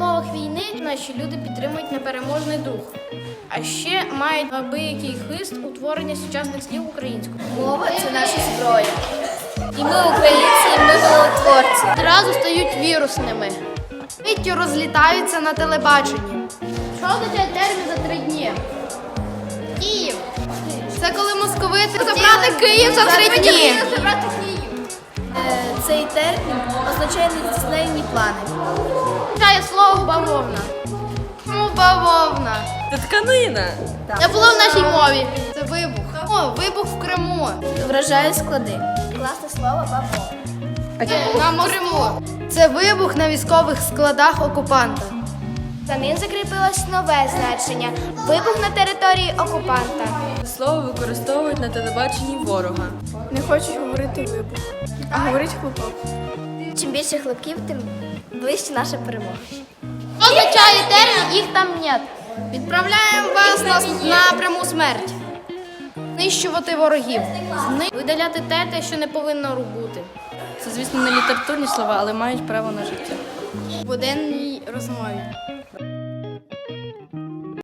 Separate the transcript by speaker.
Speaker 1: умовах війни наші люди підтримують непереможний дух. А ще мають абиякий хист утворення сучасних слів українською.
Speaker 2: Мова це наша зброя. І ми українці, і ми миротворці.
Speaker 1: Одразу стають вірусними. Миттю розлітаються на телебаченні. Що означає термін за три дні? Київ. Це коли московити забрати Київ за три дні.
Speaker 2: Забрати Київ. Е, Цей термін означає нездійсненні плани.
Speaker 1: Означає слово бавовна. Чому бавовна.
Speaker 3: Це тканина.
Speaker 1: Це було в нашій мові. Це вибух. О, вибух в Криму.
Speaker 2: Вражає склади. Класне слово бабо.
Speaker 1: На Криму. Це вибух на військових складах окупанта.
Speaker 2: За ним закріпилось нове значення вибух на території окупанта.
Speaker 3: Слово використовують на телебаченні ворога.
Speaker 4: Не хочуть говорити вибух, а говорить хлопок.
Speaker 2: Чим більше хлопків, тим ближче наша перемога.
Speaker 1: Що означає термін їх там нет? Відправляємо вас на, на пряму смерть. Знищувати ворогів. Зни- Видаляти те, те, що не повинно бути.
Speaker 3: Це, звісно, не літературні слова, але мають право на життя.
Speaker 1: В буденній розмові.